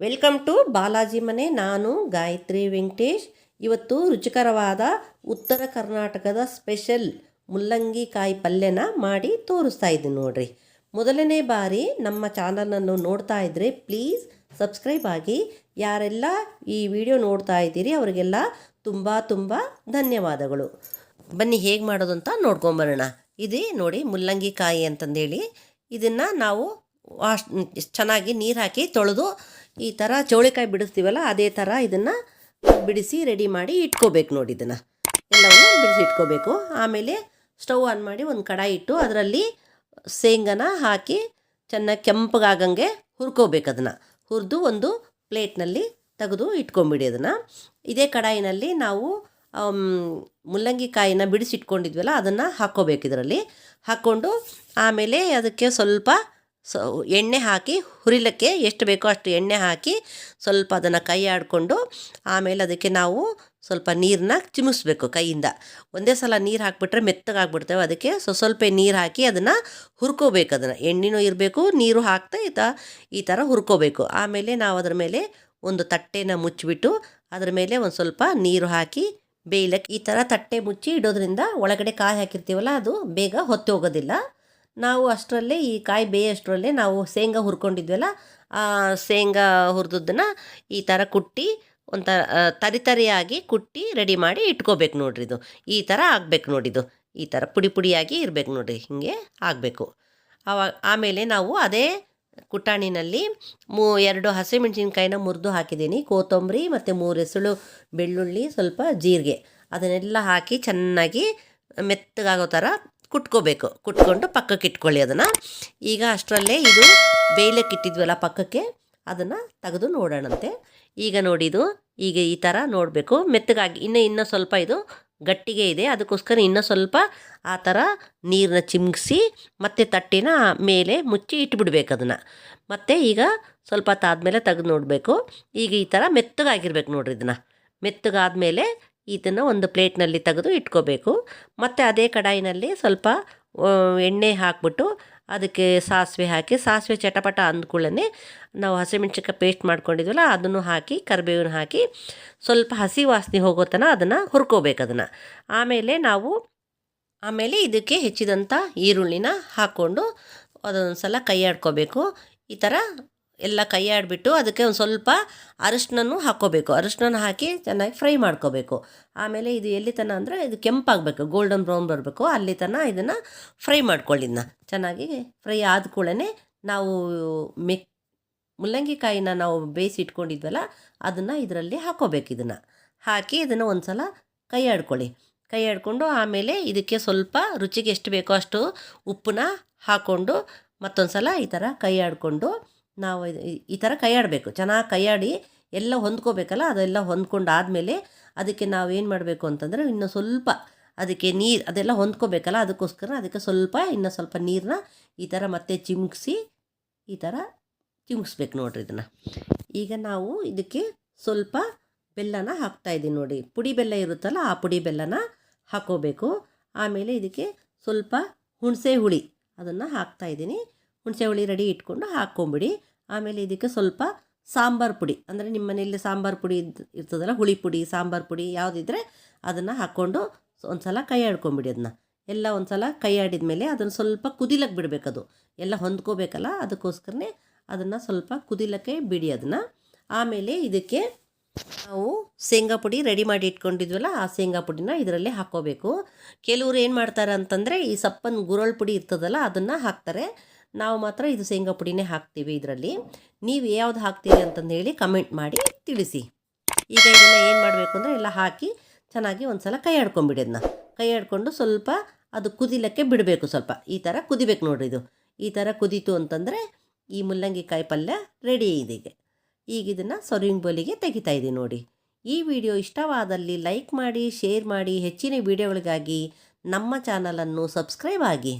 Welcome to Balaji ಮನೆ. ನಾನು ಗಾಯತ್ರಿ ವೆಂಕಟೇಶ್. ಇವತ್ತು ರುಚಿಕರವಾದ ಉತ್ತರ ಕರ್ನಾಟಕದ ಸ್ಪೆಷಲ್ ಮುಲ್ಲಂಗಿ ಕಾಯಿ ಪಲ್ಯನ ಮಾಡಿ ತೋರಿಸ್ತಾ ಇದ್ದೀನಿ ನೋಡಿರಿ. ಮೊದಲನೇ ಬಾರಿ ನಮ್ಮ ಚಾನಲನ್ನು ನೋಡ್ತಾ ಇದ್ದರೆ ಪ್ಲೀಸ್ ಸಬ್ಸ್ಕ್ರೈಬ್ ಆಗಿ ಯಾರೆಲ್ಲ ಈ ವಿಡಿಯೋ ನೋಡ್ತಾ ಇದ್ದೀರಿ ಅವರಿಗೆಲ್ಲ ತುಂಬ ತುಂಬ ಧನ್ಯವಾದಗಳು. ಬನ್ನಿ ಹೇಗೆ ಮಾಡೋದು ಅಂತ ನೋಡ್ಕೊಂಬರೋಣ. ಇದೇ ನೋಡಿ ಮುಲ್ಲಂಗಿ ಕಾಯಿ ಅಂತಂದೇಳಿ. ಇದನ್ನು ನಾವು ವಾಶ್ ಚೆನ್ನಾಗಿ ನೀರು ಹಾಕಿ ತೊಳೆದು ಈ ಥರ ಚೌಳಿಕಾಯಿ ಬಿಡಿಸ್ತೀವಲ್ಲ, ಅದೇ ಥರ ಇದನ್ನು ಬಿಡಿಸಿ ರೆಡಿ ಮಾಡಿ ಇಟ್ಕೋಬೇಕು ನೋಡಿ ಇದನ್ನು. ಎಲ್ಲವನ್ನು ಬಿಡಿಸಿ ಇಟ್ಕೋಬೇಕು. ಆಮೇಲೆ ಸ್ಟವ್ ಆನ್ ಮಾಡಿ ಒಂದು ಕಡಾಯಿ ಇಟ್ಟು ಅದರಲ್ಲಿ ಶೇಂಗನ ಹಾಕಿ ಚೆನ್ನಾಗಿ ಕೆಂಪಗಾಗಂಗೆ ಹುರ್ಕೋಬೇಕು ಅದನ್ನು. ಹುರಿದು ಒಂದು ಪ್ಲೇಟ್ನಲ್ಲಿ ತೆಗೆದು ಇಟ್ಕೊಂಬಿಡಿ ಅದನ್ನು. ಇದೇ ಕಡಾಯಿನಲ್ಲಿ ನಾವು ಮುಲ್ಲಂಗಿ ಕಾಯಿನ ಬಿಡಿಸಿಟ್ಕೊಂಡಿದ್ವಲ್ಲ, ಅದನ್ನು ಹಾಕ್ಕೋಬೇಕು ಇದರಲ್ಲಿ. ಹಾಕ್ಕೊಂಡು ಆಮೇಲೆ ಅದಕ್ಕೆ ಸ್ವಲ್ಪ ಸೊ, ಎಣ್ಣೆ ಹಾಕಿ ಹುರಿಲಕ್ಕೆ ಎಷ್ಟು ಬೇಕೋ ಅಷ್ಟು ಎಣ್ಣೆ ಹಾಕಿ ಸ್ವಲ್ಪ ಅದನ್ನು ಕೈ ಆಡಿಕೊಂಡು ಆಮೇಲೆ ಅದಕ್ಕೆ ನಾವು ಸ್ವಲ್ಪ ನೀರನ್ನ ಚಿಮಿಸ್ಬೇಕು ಕೈಯಿಂದ. ಒಂದೇ ಸಲ ನೀರು ಹಾಕಿಬಿಟ್ರೆ ಮೆತ್ತಗಾಗ್ಬಿಡ್ತೇವೆ ಅದಕ್ಕೆ. ಸೊ, ಸ್ವಲ್ಪ ನೀರು ಹಾಕಿ ಅದನ್ನು ಹುರ್ಕೋಬೇಕು ಅದನ್ನು. ಎಣ್ಣೆನೂ ಇರಬೇಕು, ನೀರು ಹಾಕ್ತಾ ಈ ಈ ಥರ ಹುರ್ಕೋಬೇಕು. ಆಮೇಲೆ ನಾವು ಅದರ ಮೇಲೆ ಒಂದು ತಟ್ಟೆನ ಮುಚ್ಚಿಬಿಟ್ಟು ಅದರ ಮೇಲೆ ಒಂದು ಸ್ವಲ್ಪ ನೀರು ಹಾಕಿ ಬೇಯಲಕ್ಕೆ. ಈ ಥರ ತಟ್ಟೆ ಮುಚ್ಚಿ ಇಡೋದ್ರಿಂದ ಒಳಗಡೆ ಕಾಯಿ ಹಾಕಿರ್ತೀವಲ್ಲ, ಅದು ಬೇಗ ಹೊತ್ತಿ ಹೋಗೋದಿಲ್ಲ. ನಾವು ಅಷ್ಟರಲ್ಲೇ ಈ ಕಾಯಿ ಬೇಯೋಷ್ಟರಲ್ಲೇ ನಾವು ಶೇಂಗಾ ಹುರ್ಕೊಂಡಿದ್ವಲ್ಲ, ಆ ಶೇಂಗಾ ಹುರಿದದ್ದನ್ನು ಈ ಥರ ಕುಟ್ಟಿ ಒಂಥರ ತರಿ ತರಿಯಾಗಿ ಕುಟ್ಟಿ ರೆಡಿ ಮಾಡಿ ಇಟ್ಕೋಬೇಕು ನೋಡ್ರಿ ಇದು. ಈ ಥರ ಆಗಬೇಕು ನೋಡಿದು ಈ ಥರ ಪುಡಿ ಪುಡಿಯಾಗಿ ಇರಬೇಕು ನೋಡಿರಿ ಹೀಗೆ ಆಗಬೇಕು. ಆವಾಗ ಆಮೇಲೆ ನಾವು ಅದೇ ಕುಟಾಣಿನಲ್ಲಿ ಮೂ, ಎರಡು ಹಸಿಮೆಣಸಿನ್ಕಾಯಿನ ಮುರಿದು ಹಾಕಿದ್ದೀನಿ. ಕೊತ್ತಂಬರಿ ಮತ್ತು ಮೂರು ಎಸಳು ಬೆಳ್ಳುಳ್ಳಿ, ಸ್ವಲ್ಪ ಜೀರಿಗೆ. ಅದನ್ನೆಲ್ಲ ಹಾಕಿ ಚೆನ್ನಾಗಿ ಮೆತ್ತಗಾಗೋ ಥರ ಕುಟ್ಕೋಬೇಕು. ಕುಟ್ಕೊಂಡು ಪಕ್ಕಕ್ಕೆ ಇಟ್ಕೊಳ್ಳಿ ಅದನ್ನು. ಈಗ ಅಷ್ಟರಲ್ಲೇ ಇದು ಬೇಯ್ಲಿಕ್ಕೆ ಇಟ್ಟಿದ್ವಲ್ಲ ಪಕ್ಕಕ್ಕೆ, ಅದನ್ನು ತೆಗೆದು ನೋಡೋಣಂತೆ. ಈಗ ನೋಡಿದು ಈಗ ಈ ಥರ ನೋಡಬೇಕು. ಮೆತ್ತಗಾಗಿ, ಇನ್ನೂ ಇನ್ನೂ ಸ್ವಲ್ಪ ಇದು ಗಟ್ಟಿಗೆ ಇದೆ. ಅದಕ್ಕೋಸ್ಕರ ಇನ್ನೂ ಸ್ವಲ್ಪ ಆ ಥರ ನೀರನ್ನ ಚಿಮ್ಗಿಸಿ, ಮತ್ತೆ ತಟ್ಟಿನ ಮೇಲೆ ಮುಚ್ಚಿ ಇಟ್ಬಿಡ್ಬೇಕು ಅದನ್ನು. ಮತ್ತು ಈಗ ಸ್ವಲ್ಪ ಹೊತ್ತಾದಮೇಲೆ ತೆಗೆದು ನೋಡಬೇಕು. ಈಗ ಈ ಥರ ಮೆತ್ತಗಾಗಿರ್ಬೇಕು ನೋಡ್ರಿ ಇದನ್ನು. ಮೆತ್ತಗಾದ್ಮೇಲೆ ಇದನ್ನು ಒಂದು ಪ್ಲೇಟ್ನಲ್ಲಿ ತೆಗೆದು ಇಟ್ಕೋಬೇಕು. ಮತ್ತು ಅದೇ ಕಡಾಯಿನಲ್ಲಿ ಸ್ವಲ್ಪ ಎಣ್ಣೆ ಹಾಕ್ಬಿಟ್ಟು ಅದಕ್ಕೆ ಸಾಸಿವೆ ಹಾಕಿ, ಸಾಸಿವೆ ಚಟಪಟ ಅಂದ್ಕೊಳ್ಳೇ ನಾವು ಹಸಿಮೆಣ್ಸಿನ್ಕಾಯಿ ಪೇಸ್ಟ್ ಮಾಡ್ಕೊಂಡಿದ್ವಲ್ಲ, ಅದನ್ನು ಹಾಕಿ, ಕರಿಬೇವಿನ ಹಾಕಿ ಸ್ವಲ್ಪ ಹಸಿ ವಾಸನೆ ಹೋಗೋ ತನಕ ಅದನ್ನು ಹುರ್ಕೋಬೇಕು ಅದನ್ನು. ಆಮೇಲೆ ನಾವು, ಆಮೇಲೆ ಇದಕ್ಕೆ ಹೆಚ್ಚಿದಂಥ ಈರುಳ್ಳಿನ ಹಾಕ್ಕೊಂಡು ಅದೊಂದು ಸಲ ಕೈ ಆಡ್ಕೋಬೇಕು ಈ ಥರ ಎಲ್ಲ ಕೈ ಆಡಿಬಿಟ್ಟು ಅದಕ್ಕೆ ಒಂದು ಸ್ವಲ್ಪ ಅರಿಶಿನೂ ಹಾಕ್ಕೋಬೇಕು. ಅರಿಶಿನ ಹಾಕಿ ಚೆನ್ನಾಗಿ ಫ್ರೈ ಮಾಡ್ಕೋಬೇಕು. ಆಮೇಲೆ ಇದು ಎಲ್ಲಿ ತನ ಅಂದರೆ ಇದು ಕೆಂಪಾಗಬೇಕು ಗೋಲ್ಡನ್ ಬ್ರೌನ್ ಬರಬೇಕು. ಅಲ್ಲಿ ತನ ಇದನ್ನು ಫ್ರೈ ಮಾಡ್ಕೊಳ್ಳಿದ್ನ ಚೆನ್ನಾಗಿ ಫ್ರೈ ಆದ ಕೂಡಲೇ ನಾವು ಮೆಕ್ ಮುಲ್ಲಂಗಿ ಕಾಯಿನ ನಾವು ಬೇಯಿಸಿ ಇಟ್ಕೊಂಡಿದ್ವಲ್ಲ, ಅದನ್ನು ಇದರಲ್ಲಿ ಹಾಕ್ಕೋಬೇಕು ಇದನ್ನು. ಹಾಕಿ ಇದನ್ನು ಒಂದು ಸಲ ಕೈ ಆಡ್ಕೊಳ್ಳಿ ಕೈ ಆಡಿಕೊಂಡು ಆಮೇಲೆ ಇದಕ್ಕೆ ಸ್ವಲ್ಪ ರುಚಿಗೆ ಎಷ್ಟು ಬೇಕೋ ಅಷ್ಟು ಉಪ್ಪನ್ನ ಹಾಕ್ಕೊಂಡು ಮತ್ತೊಂದು ಸಲ ಈ ಥರ ಕೈ ಆಡಿಕೊಂಡು ನಾವು ಈ- ಥರ ಕೈಯಾಡಬೇಕು. ಚೆನ್ನಾಗಿ ಕೈಯಾಡಿ ಎಲ್ಲ ಹೊಂದ್ಕೋಬೇಕಲ್ಲ, ಅದೆಲ್ಲ ಹೊಂದ್ಕೊಂಡು ಆದಮೇಲೆ ಅದಕ್ಕೆ ನಾವು ಏನು ಮಾಡಬೇಕು ಅಂತಂದರೆ ಇನ್ನು ಸ್ವಲ್ಪ ಅದಕ್ಕೆ ನೀರು, ಅದೆಲ್ಲ ಹೊಂದ್ಕೋಬೇಕಲ್ಲ, ಅದಕ್ಕೋಸ್ಕರ ಅದಕ್ಕೆ ಸ್ವಲ್ಪ, ಇನ್ನೂ ಸ್ವಲ್ಪ ನೀರನ್ನ ಈ ಥರ ಮತ್ತೆ ಚಿಮುಕ್ಸಿ ಈ ಥರ ಚಿಮ್ಕಿಸ್ಬೇಕು ನೋಡ್ರಿ ಇದನ್ನು. ಈಗ ನಾವು ಇದಕ್ಕೆ ಸ್ವಲ್ಪ ಬೆಲ್ಲನ ಹಾಕ್ತಾ ಇದ್ದೀವಿ ನೋಡಿ. ಪುಡಿ ಬೆಲ್ಲ ಇರುತ್ತಲ್ಲ, ಆ ಪುಡಿ ಬೆಲ್ಲನ ಹಾಕೋಬೇಕು. ಆಮೇಲೆ ಇದಕ್ಕೆ ಸ್ವಲ್ಪ ಹುಣಸೆ ಹುಳಿ ಅದನ್ನು ಹಾಕ್ತಾ ಇದ್ದೀನಿ. ಹುಣಸೆ ಹುಳಿ ರೆಡಿ ಇಟ್ಕೊಂಡು ಹಾಕ್ಕೊಂಬಿಡಿ. ಆಮೇಲೆ ಇದಕ್ಕೆ ಸ್ವಲ್ಪ ಸಾಂಬಾರು ಪುಡಿ, ಅಂದರೆ ನಿಮ್ಮ ಮನೆಯಲ್ಲಿ ಸಾಂಬಾರು ಪುಡಿ ಇರ್ತದಲ್ಲ, ಹುಳಿ ಪುಡಿ, ಸಾಂಬಾರು ಪುಡಿ ಯಾವುದಿದ್ರೆ ಅದನ್ನು ಹಾಕ್ಕೊಂಡು ಒಂದು ಸಲ ಕೈ ಆಡ್ಕೊಂಬಿಡಿ ಅದನ್ನ ಎಲ್ಲ ಒಂದು ಸಲ ಕೈ ಆಡಿದ ಮೇಲೆ ಅದನ್ನು ಸ್ವಲ್ಪ ಕುದಿಲಕ್ಕೆ ಬಿಡಬೇಕದು. ಎಲ್ಲ ಹೊಂದ್ಕೋಬೇಕಲ್ಲ, ಅದಕ್ಕೋಸ್ಕರನೇ ಅದನ್ನು ಸ್ವಲ್ಪ ಕುದಿಲಕ್ಕೆ ಬಿಡಿ ಅದನ್ನು ಆಮೇಲೆ ಇದಕ್ಕೆ ನಾವು ಶೇಂಗಾ ಪುಡಿ ರೆಡಿ ಮಾಡಿ ಇಟ್ಕೊಂಡಿದ್ವಲ್ಲ, ಆ ಶೇಂಗಾ ಪುಡಿನ ಇದರಲ್ಲಿ ಹಾಕ್ಕೋಬೇಕು. ಕೆಲವರು ಏನು ಮಾಡ್ತಾರೆ ಅಂತಂದರೆ ಈ ಸಪ್ಪನ ಗುರಳ್ ಪುಡಿ ಇರ್ತದಲ್ಲ, ಅದನ್ನು ಹಾಕ್ತಾರೆ. ನಾವು ಮಾತ್ರ ಇದು ಶೇಂಗಾ ಪುಡಿನೇ ಹಾಕ್ತೀವಿ ಇದರಲ್ಲಿ. ನೀವು ಯಾವ್ದು ಹಾಕ್ತೀರಿ ಅಂತಂದು ಹೇಳಿ ಕಮೆಂಟ್ ಮಾಡಿ ತಿಳಿಸಿ. ಈಗ ಇದನ್ನು ಏನು ಮಾಡಬೇಕು ಅಂದರೆ ಎಲ್ಲ ಹಾಕಿ ಚೆನ್ನಾಗಿ ಒಂದು ಸಲ ಕೈ ಆಡ್ಕೊಂಬಿಡಿ ಕೈ ಆಡ್ಕೊಂಡು ಸ್ವಲ್ಪ ಅದು ಕುದಿಲಕ್ಕೆ ಬಿಡಬೇಕು ಸ್ವಲ್ಪ. ಈ ಥರ ಕುದಿಬೇಕು ನೋಡ್ರಿ ಇದು. ಈ ಥರ ಕುದೀತು ಅಂತಂದರೆ ಈ ಮುಲ್ಲಂಗಿ ಕಾಯಿ ಪಲ್ಯ ರೆಡಿ ಇದೆ ಈಗ. ಈಗ ಇದನ್ನು ಸರ್ವಿಂಗ್ ಬೋಲಿಗೆ ತೆಗಿತಾ ಇದ್ದೀನಿ ನೋಡಿ. ಈ ವಿಡಿಯೋ ಇಷ್ಟವಾದಲ್ಲಿ ಲೈಕ್ ಮಾಡಿ ಶೇರ್ ಮಾಡಿ ಹೆಚ್ಚಿನ ವಿಡಿಯೋಗಳಿಗಾಗಿ ನಮ್ಮ ಚಾನಲನ್ನು ಸಬ್ಸ್ಕ್ರೈಬ್ ಆಗಿ.